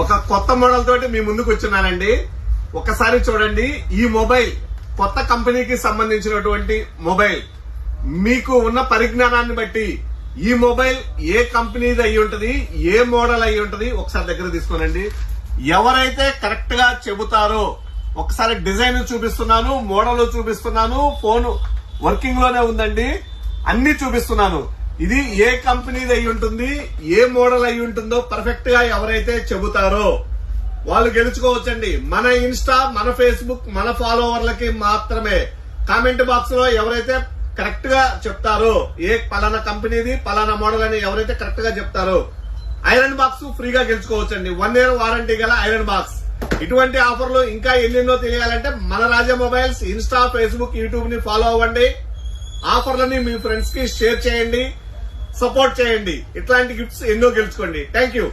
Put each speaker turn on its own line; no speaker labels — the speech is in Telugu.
ఒక కొత్త మోడల్ తోటి మీ ముందుకు వచ్చినానండి. ఒకసారి చూడండి ఈ మొబైల్ కొత్త కంపెనీకి సంబంధించినటువంటి మొబైల్ మీకు ఉన్న పరిజ్ఞానాన్ని బట్టి ఈ మొబైల్ ఏ కంపెనీది అయి ఉంటది ఏ మోడల్ అయి ఉంటది ఒకసారి దగ్గర తీసుకోనండి. ఎవరైతే కరెక్ట్గా చెబుతారో ఒకసారి డిజైన్ చూపిస్తున్నాను మోడల్ చూపిస్తున్నాను ఫోన్ వర్కింగ్లోనే ఉందండి అన్ని చూపిస్తున్నాను. ఇది ఏ కంపెనీది అయి ఉంటుంది ఏ మోడల్ అయి ఉంటుందో పర్ఫెక్ట్గా ఎవరైతే చెబుతారో వాళ్ళు గెలుచుకోవచ్చండి. మన ఇన్స్టా మన ఫేస్బుక్ మన ఫాలోవర్లకి మాత్రమే. కామెంట్ బాక్స్లో ఎవరైతే కరెక్ట్గా చెప్తారో ఏ పలానా కంపెనీది పలానా మోడల్ అని ఎవరైతే కరెక్ట్గా చెప్తారో ఐరన్ బాక్స్ ఫ్రీగా గెలుచుకోవచ్చండి. వన్ ఇయర్ వారంటీ గల ఐరన్ బాక్స్ ఇటువంటి ఆఫర్లు ఇంకా ఎన్నెన్నో తెలియాలంటే మన రాజా మొబైల్స్ ఇన్స్టా ఫేస్బుక్ యూట్యూబ్ని ఫాలో అవ్వండి. ఆఫర్లని మీ ఫ్రెండ్స్కి షేర్ చేయండి. సపోర్ట్ చేయండి. ఇట్లాంటి గిఫ్ట్స్ ఎన్నో గెలుచుకోండి. Thank you